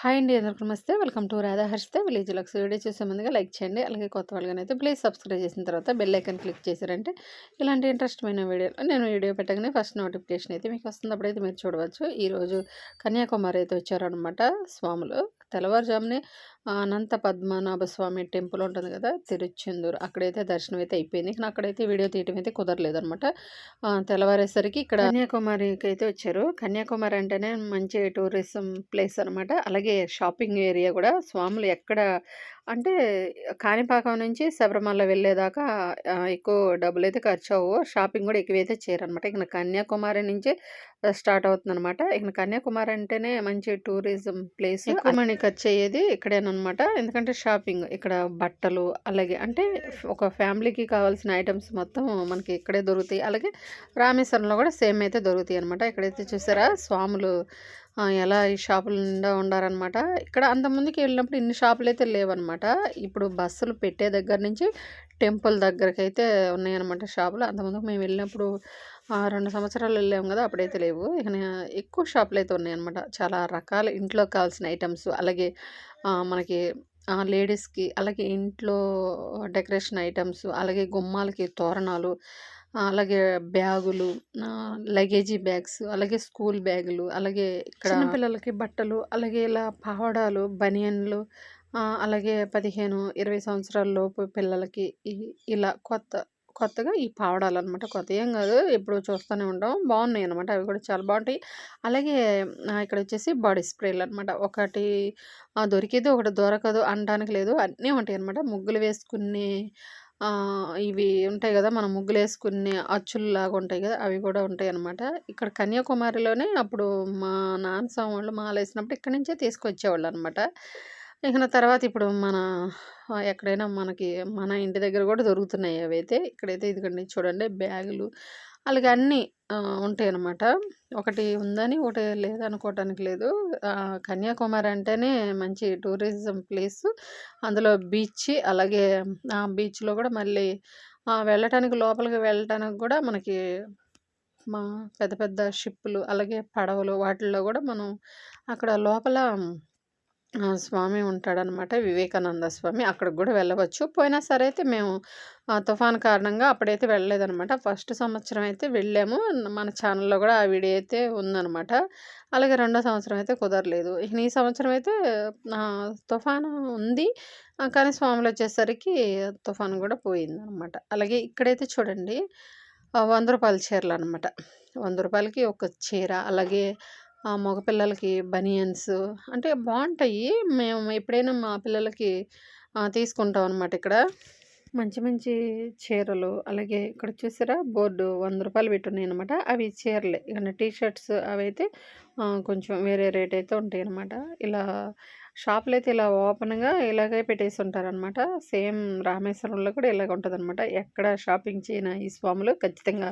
Hi అండి అందరికీ నమస్తే. Welcome to Radha Harshitha village Lux video చూసే ముందుగా లైక్ చేయండి అలాగే కొత్త వాళ్ళగానైతే ప్లీజ్ సబ్స్క్రైబ్ చేసిన తర్వాత బెల్ ఐకన్ క్లిక్ చేశారంటే ఇలాంటి ఇంట్రెస్ట్మైన వీడియోలో నేను వీడియో పెట్టగానే ఫస్ట్ నోటిఫికేషన్ అయితే మీకు వస్తుంది. అప్పుడైతే మీరు చూడవచ్చు. ఈరోజు కన్యాకుమారి అయితే వచ్చారనమాట స్వాములు. తెల్లవారుజామునే అనంత పద్మనాభ స్వామి టెంపుల్ ఉంటుంది కదా తిరుచెందూరు. అక్కడైతే దర్శనం అయితే అయిపోయింది. కానీ అక్కడైతే వీడియో తీయటం అయితే కుదరలేదు అనమాట తెల్లవారేసరికి ఇక్కడ కన్యాకుమారికి అయితే వచ్చారు. కన్యాకుమారి అంటేనే మంచి టూరిజం ప్లేస్ అనమాట. అలాగే షాపింగ్ ఏరియా కూడా. స్వాములు ఎక్కడ అంటే కాణిపాకం నుంచి శబరిమల వెళ్ళేదాకా ఎక్కువ డబ్బులు అయితే ఖర్చు అవ్వవు షాపింగ్ కూడా ఎక్కువైతే చేయరనమాట. ఇక కన్యాకుమారి నుంచే స్టార్ట్ అవుతుంది అనమాట ఇక కన్యాకుమారి అంటేనే మంచి టూరిజం ప్లేస్. ఎక్కువ మనీ ఖర్చు అయ్యేది ఇక్కడేనమాట ఎందుకంటే షాపింగ్ ఇక్కడ బట్టలు అలాగే అంటే ఒక ఫ్యామిలీకి కావాల్సిన ఐటమ్స్ మొత్తం మనకి ఇక్కడే దొరుకుతాయి. అలాగే రామేశ్వరంలో కూడా సేమ్ అయితే దొరుకుతాయి అనమాట ఇక్కడైతే చూసారా? స్వాములు ఎలా ఈ షాపుల నిండా ఉండారనమాట. ఇక్కడ అంతమందికి వెళ్ళినప్పుడు ఇన్ని షాపులు అయితే లేవన్నమాట ఇప్పుడు బస్సులు పెట్టే దగ్గర నుంచి టెంపుల్ దగ్గరకైతే అయితే ఉన్నాయన్నమాట షాపులు. అంతమందికి మేము వెళ్ళినప్పుడు ఆ, రెండు సంవత్సరాలు వెళ్ళాము కదా అప్పుడైతే లేవు. ఇక ఎక్కువ షాపులు అయితే ఉన్నాయన్నమాట చాలా రకాల ఇంట్లో కావాల్సిన ఐటమ్స్ అలాగే మనకి లేడీస్కి అలాగే ఇంట్లో డెకరేషన్ ఐటమ్స్ అలాగే గుమ్మాలకి తోరణాలు అలాగే బ్యాగులు ఆ, లగేజీ బ్యాగ్స్ అలాగే స్కూల్ బ్యాగులు అలాగే ఇక్కడ చిన్నపిల్లలకి బట్టలు అలాగే ఇలా పావడాలు బనియన్లు ఆ, అలాగే పదిహేను ఇరవై సంవత్సరాల లోపు పిల్లలకి ఇలా కొత్త కొత్తగా ఈ పావడాలు అనమాట కొత్త ఏం కాదు ఎప్పుడు చూస్తూనే ఉంటాం. బాగున్నాయి అనమాట అవి కూడా చాలా బాగుంటాయి. అలాగే ఆ, ఇక్కడ వచ్చేసి బాడీ స్ప్రేలు అనమాట ఒకటి ఆ, దొరికేది ఒకటి దొరకదు అనడానికి లేదు. అన్నీ ఉంటాయి అనమాట ముగ్గులు వేసుకునే ఇవి ఉంటాయి కదా మనం ముగ్గులు వేసుకునే అచ్చుల్లాగా ఉంటాయి కదా అవి కూడా ఉంటాయి అనమాట ఇక్కడ కన్యాకుమారిలోనే అప్పుడు మా నాన్న స్వామి వాళ్ళు మాల వేసినప్పుడు ఇక్కడి నుంచే తీసుకొచ్చేవాళ్ళు అనమాట ఇక తర్వాత ఇప్పుడు మన ఎక్కడైనా మనకి మన ఇంటి దగ్గర కూడా దొరుకుతున్నాయి అవి అయితే. ఇక్కడైతే ఇదిగండి చూడండి బ్యాగులు అలాగే అన్నీ ఉంటాయి అన్నమాట ఒకటి ఉందని ఒకటి లేదనుకోవటానికి లేదు. కన్యాకుమారి అంటేనే మంచి టూరిజం ప్లేస్. అందులో బీచ్ అలాగే ఆ బీచ్లో కూడా మళ్ళీ వెళ్ళటానికి లోపలికి వెళ్ళటానికి కూడా మనకి మా పెద్ద పెద్ద షిప్పులు అలాగే పడవలు వాటిల్లో కూడా మనం అక్కడ లోపల స్వామి ఉంటాడనమాట వివేకానంద స్వామి. అక్కడికి కూడా వెళ్ళవచ్చు. పోయినా సరే అయితే మేము ఆ తుఫాన్ కారణంగా అప్పుడైతే వెళ్ళలేదనమాట. ఫస్ట్ సంవత్సరం అయితే వెళ్ళాము. మన ఛానల్లో కూడా ఆ వీడియో అయితే ఉందనమాట. అలాగే రెండో సంవత్సరం అయితే కుదరలేదు. ఇక ఈ సంవత్సరం అయితే ఆ, తుఫాను ఉంది. కానీ స్వాములు వచ్చేసరికి తుఫాన్ కూడా పోయిందనమాట. అలాగే ఇక్కడైతే చూడండి వంద రూపాయల చీరలు అనమాట. వంద రూపాయలకి ఒక చీర అలాగే మగపిల్లలకి బనియన్స్ అంటే బాగుంటాయి మేము ఎప్పుడైనా మా పిల్లలకి తీసుకుంటాం అనమాట ఇక్కడ. మంచి మంచి చీరలు అలాగే ఇక్కడ చూసారా? బోర్డు వంద రూపాయలు పెట్టున్నాయి అనమాట అవి చీరలే. ఇక టీ షర్ట్స్ అవి అయితే కొంచెం వేరే రేట్ అయితే ఉంటాయి అనమాట ఇలా షాపులు అయితే ఇలా ఓపెన్గా ఇలాగే పెట్టేసి ఉంటారనమాట సేమ్ రామేశ్వరంలో కూడా ఇలాగ ఉంటుందన్నమాట. ఎక్కడ షాపింగ్ చేయన ఈ స్వాములు ఖచ్చితంగా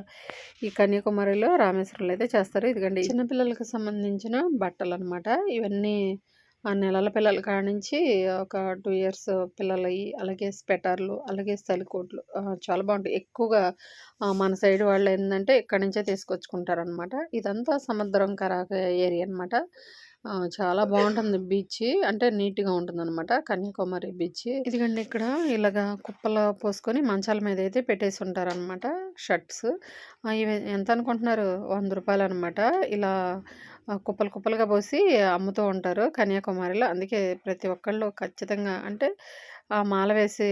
ఈ కన్యాకుమారిలో రామేశ్వరంలో అయితే చేస్తారు. ఇదిగండి. చిన్నపిల్లలకు సంబంధించిన బట్టలు అనమాట ఇవన్నీ ఆ నెలల పిల్లల కాడ నుంచి ఒక టూ ఇయర్స్ పిల్లలవి అలాగే స్వెటర్లు అలాగే సలికోట్లు చాలా బాగుంటాయి. ఎక్కువగా మన సైడ్ వాళ్ళు ఏంటంటే ఇక్కడ నుంచే తీసుకొచ్చుకుంటారనమాట ఇదంతా సముద్రం కరాక ఏరియా అనమాట చాలా బాగుంటుంది బీచ్ అంటే నీట్గా ఉంటుంది అనమాట కన్యాకుమారి బీచ్ ఇదిగండి ఇక్కడ ఇలాగా కుప్పలు పోసుకొని మంచాల మీద అయితే పెట్టేసి ఉంటారనమాట షర్ట్స్. ఇవి ఎంత అనుకుంటున్నారు? వంద రూపాయలు అనమాట ఇలా కుప్పలు కుప్పలుగా పోసి అమ్ముతూ ఉంటారు కన్యాకుమారిలో. అందుకే ప్రతి ఒక్కళ్ళు ఖచ్చితంగా అంటే ఆ మాల వేసి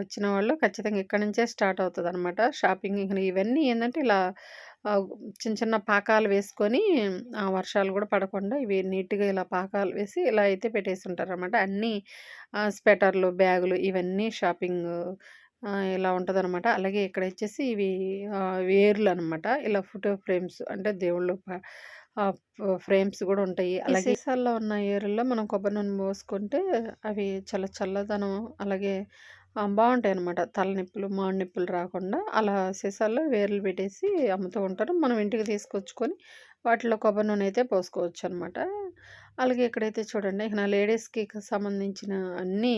వచ్చిన వాళ్ళు ఖచ్చితంగా ఇక్కడ నుంచే స్టార్ట్ అవుతుంది అనమాట షాపింగ్ ఇవన్నీ ఏంటంటే ఇలా చిన్న చిన్న పాకాలు వేసుకొని ఆ వర్షాలు కూడా పడకుండా ఇవి నీట్గా ఇలా పాకాలు వేసి ఇలా అయితే పెట్టేసి ఉంటారు అనమాట అన్నీ స్వెటర్లు బ్యాగులు ఇవన్నీ షాపింగ్ ఇలా ఉంటుందన్నమాట. అలాగే ఇక్కడ వచ్చేసి ఇవి వేర్లు అనమాట ఇలా ఫోటో ఫ్రేమ్స్ అంటే దేవుళ్ళు ఫ్రేమ్స్ కూడా ఉంటాయి. అలాగే సీసాల్లో ఉన్న ఏరుల్లో మనం కొబ్బరి నూనె పోసుకుంటే అవి చాలా చల్లదనం అలాగే బాగుంటాయి అనమాట తలనొప్పులు మాడు నొప్పులు రాకుండా అలా సీసాల్లో వేర్లు పెట్టేసి అమ్ముతూ ఉంటారు. మనం ఇంటికి తీసుకొచ్చుకొని వాటిలో కొబ్బరి నూనె అయితే పోసుకోవచ్చు అనమాట అలాగే ఇక్కడైతే చూడండి ఇక నా లేడీస్కి సంబంధించిన అన్నీ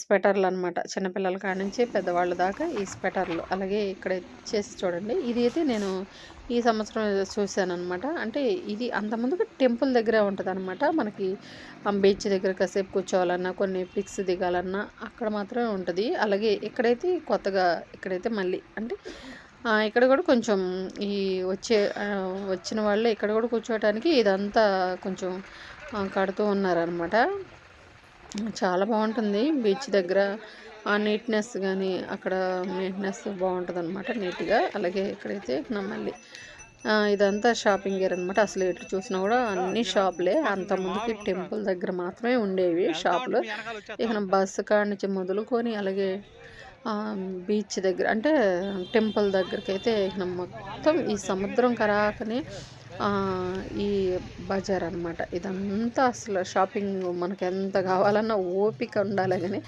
స్వెటర్లు అనమాట చిన్నపిల్లల కాడ నుంచి పెద్దవాళ్ళ దాకా ఈ స్వెటర్లు. అలాగే ఇక్కడ చేసి చూడండి. ఇది అయితే నేను ఈ సంవత్సరం చూశాను అనమాట అంటే ఇది అంతకుముందుకు టెంపుల్ దగ్గరే ఉంటుంది అనమాట మనకి బీచ్ దగ్గర కాసేపు కూర్చోవాలన్నా కొన్ని పిక్స్ దిగాలన్నా అక్కడ మాత్రమే ఉంటుంది. అలాగే ఇక్కడైతే కొత్తగా ఇక్కడైతే మళ్ళీ అంటే ఇక్కడ కూడా కొంచెం ఈ వచ్చే వచ్చిన వాళ్ళు ఇక్కడ కూడా కూర్చోవటానికి ఇదంతా కొంచెం కడుతూ ఉన్నారనమాట. చాలా బాగుంటుంది. బీచ్ దగ్గర ఆ నీట్నెస్ కానీ అక్కడ నీట్నెస్ బాగుంటుంది అనమాట నీట్గా అలాగే ఇక్కడైతే నా మళ్ళీ ఇదంతా షాపింగ్ ఏర్ అనమాట అసలు ఎటు చూసినా కూడా అన్ని షాపులే అంత ముందుకి టెంపుల్ దగ్గర మాత్రమే ఉండేవి షాపులు ఇక బస్సు కాడ నుంచి మొదలుకొని అలాగే బీచ్ దగ్గర అంటే టెంపుల్ దగ్గరికి అయితే ఇక మొత్తం ఈ సముద్రం కరాకనే ఈ బజార్ అనమాట ఇదంతా అసలు షాపింగ్ మనకు ఎంత కావాలన్నా ఓపిక ఉండాలి కానీ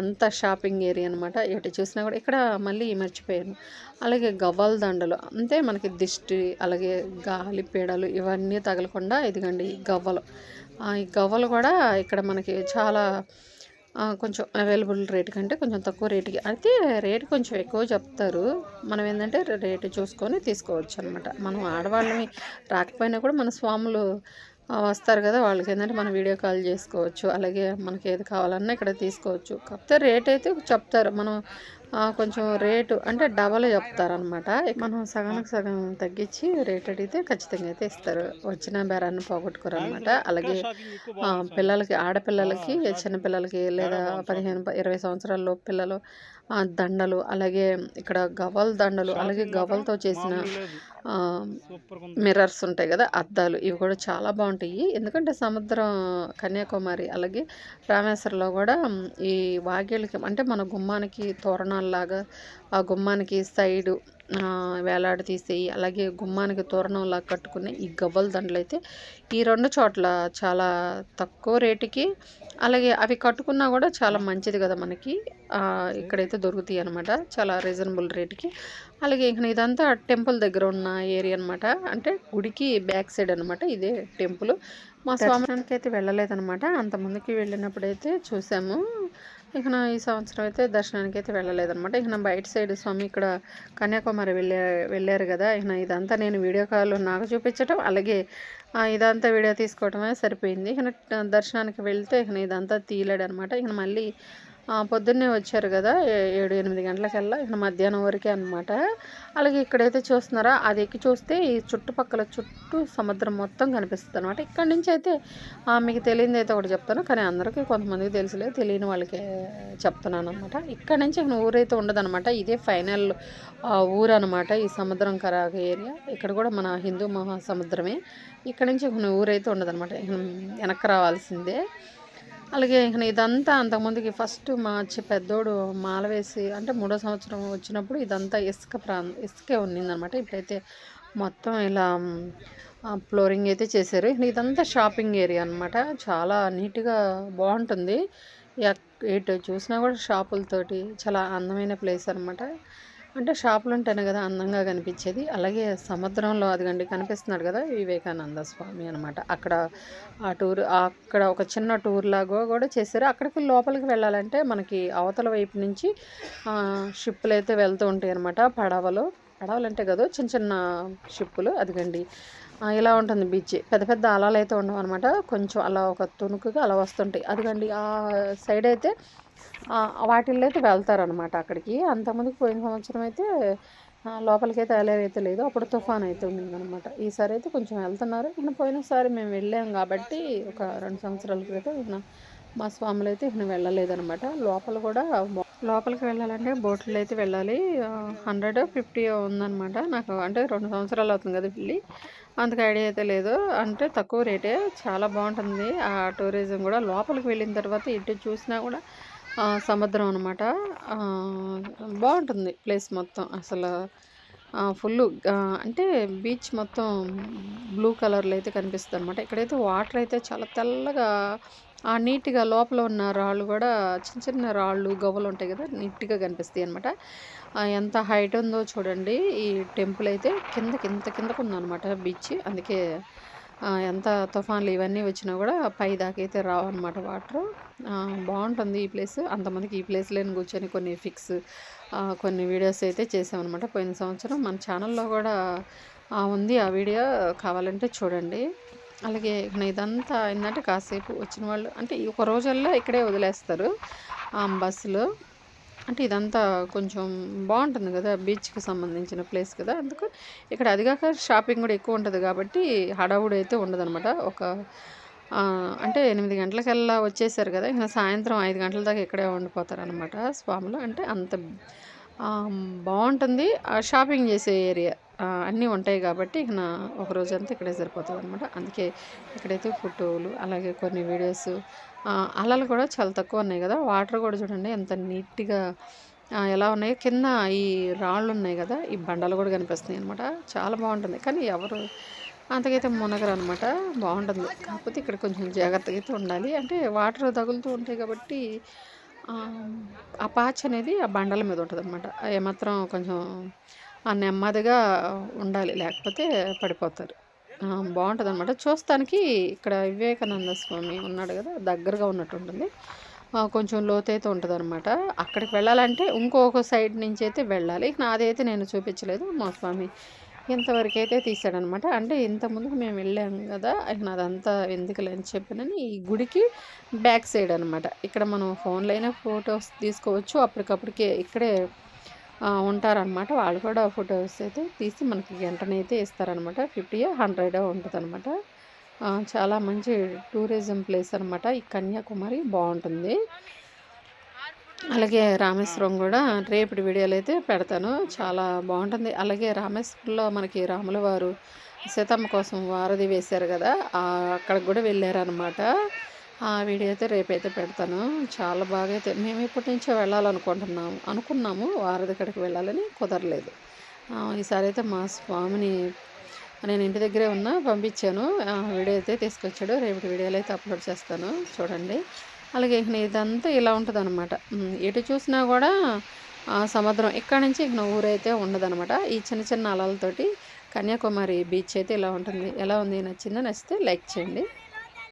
అంత షాపింగ్ ఏరియా అనమాట ఎటు చూసినా కూడా ఇక్కడ మళ్ళీ మర్చిపోయాను. అలాగే గవ్వల దండలు అంటే మనకి దిష్టి అలాగే గాలి పీడలు ఇవన్నీ తగలకుండా ఇదిగండి ఈ గవ్వలు. ఈ గవ్వలు కూడా ఇక్కడ మనకి చాలా కొంచెం అవైలబుల్ రేట్ కంటే కొంచెం తక్కువ రేటుకి అయితే రేట్ కొంచెం ఎక్కువ చెప్తారు. మనం ఏంటంటే రేటు చూసుకొని తీసుకోవచ్చు అనమాట మనం ఆడవాళ్ళని రాకపోయినా కూడా మన స్వాములు వస్తారు కదా వాళ్ళకి ఏంటంటే మనం వీడియో కాల్ చేసుకోవచ్చు. అలాగే మనకి ఏది కావాలన్నా ఇక్కడ తీసుకోవచ్చు. కాకపోతే రేట్ అయితే చెప్తారు. మనం కొంచెం రేటు అంటే డబల్ చెప్తారనమాట మనం సగానికి సగం తగ్గించి రేట్ అడిగితే ఖచ్చితంగా అయితే ఇస్తారు. వచ్చిన బేరాన్ని పోగొట్టుకోరు అనమాట అలాగే పిల్లలకి ఆడపిల్లలకి చిన్నపిల్లలకి లేదా పదిహేను ఇరవై సంవత్సరాల్లో పిల్లలు దండలు అలాగే ఇక్కడ గవ్వల దండలు అలాగే గవ్వలతో చేసిన మిర్రర్స్ ఉంటాయి కదా అద్దాలు ఇవి కూడా చాలా బాగుంటాయి. ఎందుకంటే సముద్రం కన్యాకుమారి అలాగే రామేశ్వరంలో కూడా ఈ వాగేళ్ళకి అంటే మన గుమ్మానికి తోరణాల్లాగా ఆ గుమ్మానికి సైడు వేలాడ తీసేయి అలాగే గుమ్మానికి తోరణంలా కట్టుకునే ఈ గవ్వల దండలు అయితే ఈ రెండు చోట్ల చాలా తక్కువ రేటుకి అలాగే అవి కట్టుకున్నా కూడా చాలా మంచిది కదా మనకి. ఇక్కడైతే దొరుకుతాయి అనమాట చాలా రీజనబుల్ రేటుకి. అలాగే ఇంక ఇదంతా టెంపుల్ దగ్గర ఉన్న ఏరియా అనమాట అంటే గుడికి బ్యాక్ సైడ్ అనమాట ఇదే టెంపుల్. మా స్వామికి అయితే వెళ్ళలేదనమాట అంత ముందుకి వెళ్ళినప్పుడైతే చూసాము. ఇక నా ఈ సంవత్సరం అయితే దర్శనానికి అయితే వెళ్ళలేదనమాట ఇక నా బయట సైడ్ స్వామి ఇక్కడ కన్యాకుమారి వెళ్ళే వెళ్ళారు కదా. ఇక ఇదంతా నేను వీడియో కాల్ నాకు చూపించటం అలాగే ఇదంతా వీడియో తీసుకోవటమే సరిపోయింది. ఇక దర్శనానికి వెళ్తే ఇక ఇదంతా తీయలేడు అనమాట ఇక మళ్ళీ పొద్దున్నే వచ్చారు కదా ఏడు ఎనిమిది గంటలకల్లా ఇక మధ్యాహ్నం వరకే అనమాట అలాగే ఇక్కడైతే చూస్తున్నారా అది ఎక్కి చూస్తే ఈ చుట్టుపక్కల చుట్టూ సముద్రం మొత్తం కనిపిస్తుంది అనమాట ఇక్కడ నుంచి అయితే ఆ, మీకు తెలియదు అయితే ఒకటి చెప్తాను కానీ అందరికీ కొంతమందికి తెలుసులేదు తెలియని వాళ్ళకే చెప్తున్నాను అనమాట ఇక్కడ నుంచి ఊరైతే ఉండదనమాట ఇదే ఫైనల్ ఊరు అనమాట ఈ సముద్రం కరాక ఏరియా. ఇక్కడ కూడా మన హిందూ మహాసముద్రమే. ఇక్కడ నుంచి ఊరైతే ఉండదనమాట వెనక్కి రావాల్సిందే. అలాగే ఇక ఇదంతా అంతకుముందుకి ఫస్ట్ మా పెద్దోడు మాల వేసి అంటే మూడో సంవత్సరం వచ్చినప్పుడు ఇదంతా ఇసుక ప్రాంతం ఇసుకే ఉన్నిందనమాట. ఇప్పుడైతే మొత్తం ఇలా ఫ్లోరింగ్ అయితే చేశారు. ఇదంతా షాపింగ్ ఏరియా అనమాట చాలా నీట్గా బాగుంటుంది. ఎక్- ఎటు చూసినా కూడా షాపులతోటి చాలా అందమైన ప్లేస్ అనమాట అంటే షాపులు ఉంటేనే కదా అందంగా కనిపించేది. అలాగే సముద్రంలో అదిగండి కనిపిస్తున్నాడు కదా వివేకానంద స్వామి అనమాట అక్కడ ఆ టూర్ అక్కడ ఒక చిన్న టూర్ లాగా కూడా చేశారు. అక్కడికి లోపలికి వెళ్ళాలంటే మనకి అవతల వైపు నుంచి షిప్పులు అయితే వెళ్తూ ఉంటాయి అనమాట పడవలు పడవలు అంటే కదా చిన్న చిన్న షిప్పులు అదిగండి. ఇలా ఉంటుంది బీచ్. పెద్ద పెద్ద అలలు అయితే ఉండవు అనమాట కొంచెం అలా ఒక తుణుకుగా అలా వస్తుంటాయి. అదిగండి ఆ సైడ్ అయితే వాటిల్లో అయితే వెళ్తారనమాట అక్కడికి. అంతకుముందుకు పోయిన సంవత్సరం అయితే లోపలికైతే లోపలికి అయితే వెళ్ళేదైతే లేదు. అప్పుడు తుఫాన్ అయితే ఉందనమాట ఈసారి అయితే కొంచెం వెళ్తున్నారు. ఇక పోయినసారి మేము వెళ్ళాం కాబట్టి ఒక రెండు సంవత్సరాల క్రితం ఇక మా స్వాములు అయితే ఇక వెళ్ళలేదనమాట లోపల కూడా లోపలికి వెళ్ళాలంటే బోట్లో అయితే వెళ్ళాలి. హండ్రెడ్ ఫిఫ్టీ ఉందనమాట నాకు అంటే రెండు సంవత్సరాలు అవుతుంది కదా వెళ్ళి. అంతకు ఐడియా అయితే లేదు. అంటే తక్కువ రేటే. చాలా బాగుంటుంది ఆ టూరిజం కూడా. లోపలికి వెళ్ళిన తర్వాత ఇటు చూసినా కూడా సముద్రం అనమాట బాగుంటుంది ప్లేస్ మొత్తం అసలు. ఫుల్ అంటే బీచ్ మొత్తం బ్లూ కలర్లో అయితే కనిపిస్తుంది అనమాట ఇక్కడైతే వాటర్ అయితే చాలా తెల్లగా ఆ నీట్గా లోపల ఉన్న రాళ్ళు కూడా చిన్న చిన్న రాళ్ళు గవ్వలు ఉంటాయి కదా నీట్గా కనిపిస్తాయి అనమాట ఎంత హైట్ ఉందో చూడండి. ఈ టెంపుల్ అయితే కింద కింద కిందకు ఉందన్నమాట బీచ్. అందుకే ఎంత తుఫాన్లు ఇవన్నీ వచ్చినా కూడా పై దాకైతే రావు అనమాట వాటర్. బాగుంటుంది ఈ ప్లేస్. అంతమందికి ఈ ప్లేస్లోని కూర్చొని కొన్ని ఫిక్స్ కొన్ని వీడియోస్ అయితే చేసామన్నమాట పోయిన సంవత్సరం. మన ఛానల్లో కూడా ఉంది ఆ వీడియో. కావాలంటే చూడండి. అలాగే ఇదంతా ఏంటంటే కాసేపు వచ్చిన వాళ్ళు అంటే ఒక రోజుల్లో ఇక్కడే వదిలేస్తారు బస్సులో. అంటే ఇదంతా కొంచెం బాగుంటుంది కదా బీచ్కి సంబంధించిన ప్లేస్ కదా. అందుకు ఇక్కడ అదిగాక షాపింగ్ కూడా ఎక్కువ ఉంటుంది కాబట్టి హడావుడి అయితే ఉండదనమాట ఒక అంటే ఎనిమిది గంటలకల్లా వచ్చేసారు కదా ఇంకా సాయంత్రం ఐదు గంటల దాకా ఇక్కడే ఉండిపోతారు అనమాట స్వాములు. అంటే అంత బాగుంటుంది. షాపింగ్ చేసే ఏరియా అన్నీ ఉంటాయి కాబట్టి ఇక నా ఒక రోజంతా ఇక్కడే సరిపోతుంది అనమాట అందుకే ఇక్కడైతే ఫోటోలు అలాగే కొన్ని వీడియోస్ అలలు కూడా చాలా తక్కువ ఉన్నాయి కదా. వాటర్ కూడా చూడండి ఎంత నీట్గా ఎలా ఉన్నాయో. కింద ఈ రాళ్ళు ఉన్నాయి కదా ఈ బండలు కూడా కనిపిస్తున్నాయి అనమాట చాలా బాగుంటుంది. కానీ ఎవరు అంతకైతే మునగరు అనమాట బాగుంటుంది. కాకపోతే ఇక్కడ కొంచెం జాగ్రత్తగా అయితే ఉండాలి. అంటే వాటర్ తగులుతూ ఉంటాయి కాబట్టి ఆ, పాచ్ అనేది ఆ బండల మీద ఉంటుంది అనమాట ఏమాత్రం కొంచెం ఆ నెమ్మదిగా ఉండాలి లేకపోతే పడిపోతారు. బాగుంటుంది అనమాట చూస్తానికి ఇక్కడ వివేకానంద స్వామి ఉన్నాడు కదా దగ్గరగా ఉన్నట్టు ఉంటుంది. కొంచెం లోతైతే ఉంటుంది అనమాట అక్కడికి వెళ్ళాలంటే ఇంకొక సైడ్ నుంచి అయితే వెళ్ళాలి. నాదైతే నేను చూపించలేదు మా స్వామి ఇంతవరకు అయితే తీసాడనమాట అంటే ఇంతకుముందుకు మేము వెళ్ళాం కదా ఆయన నాదంతా ఎందుకులే అని చెప్పినని ఈ గుడికి బ్యాక్ సైడ్ అనమాట. ఇక్కడ మనం ఫోన్లో అయినా ఫొటోస్ తీసుకోవచ్చు. అప్పటికప్పటికే ఇక్కడే ఉంటారనమాట. వాళ్ళు కూడా ఫొటోస్ అయితే తీసి మనకి వెంటనే అయితే ఇస్తారనమాట. ఫిఫ్టీ హండ్రెడ్ ఉంటుంది అనమాట చాలా మంచి టూరిజం ప్లేస్ అనమాట. ఈ కన్యాకుమారి బాగుంటుంది. అలాగే రామేశ్వరం కూడా రేపటి వీడియోలు అయితే పెడతాను. చాలా బాగుంటుంది. అలాగే రామేశ్వరంలో మనకి రాముల వారు సీతమ్మ కోసం వారధి వేశారు కదా అక్కడికి కూడా వెళ్ళారనమాట ఆ వీడియో అయితే రేపైతే పెడతాను. చాలా బాగా అయితే మేము ఇప్పటి నుంచో వెళ్ళాలనుకుంటున్నాము. అనుకున్నాము వారధి కాడికి వెళ్ళాలని కుదరలేదు. ఈసారి అయితే మా స్వామిని నేను ఇంటి దగ్గరే ఉన్నా పంపించాను. ఆ, వీడియో అయితే తీసుకొచ్చాడు. రేపటి వీడియోలు అయితే అప్లోడ్ చేస్తాను. చూడండి. అలాగే ఇక ఇదంతా ఇలా ఉంటుంది అనమాట ఎటు చూసినా కూడా సముద్రం ఇక్కడ నుంచి ఇక ఊరైతే ఉండదనమాట ఈ చిన్న చిన్న అలలతోటి కన్యాకుమారి బీచ్ అయితే ఇలా ఉంటుంది. ఎలా ఉంది? నచ్చిందో? నచ్చితే లైక్ చేయండి.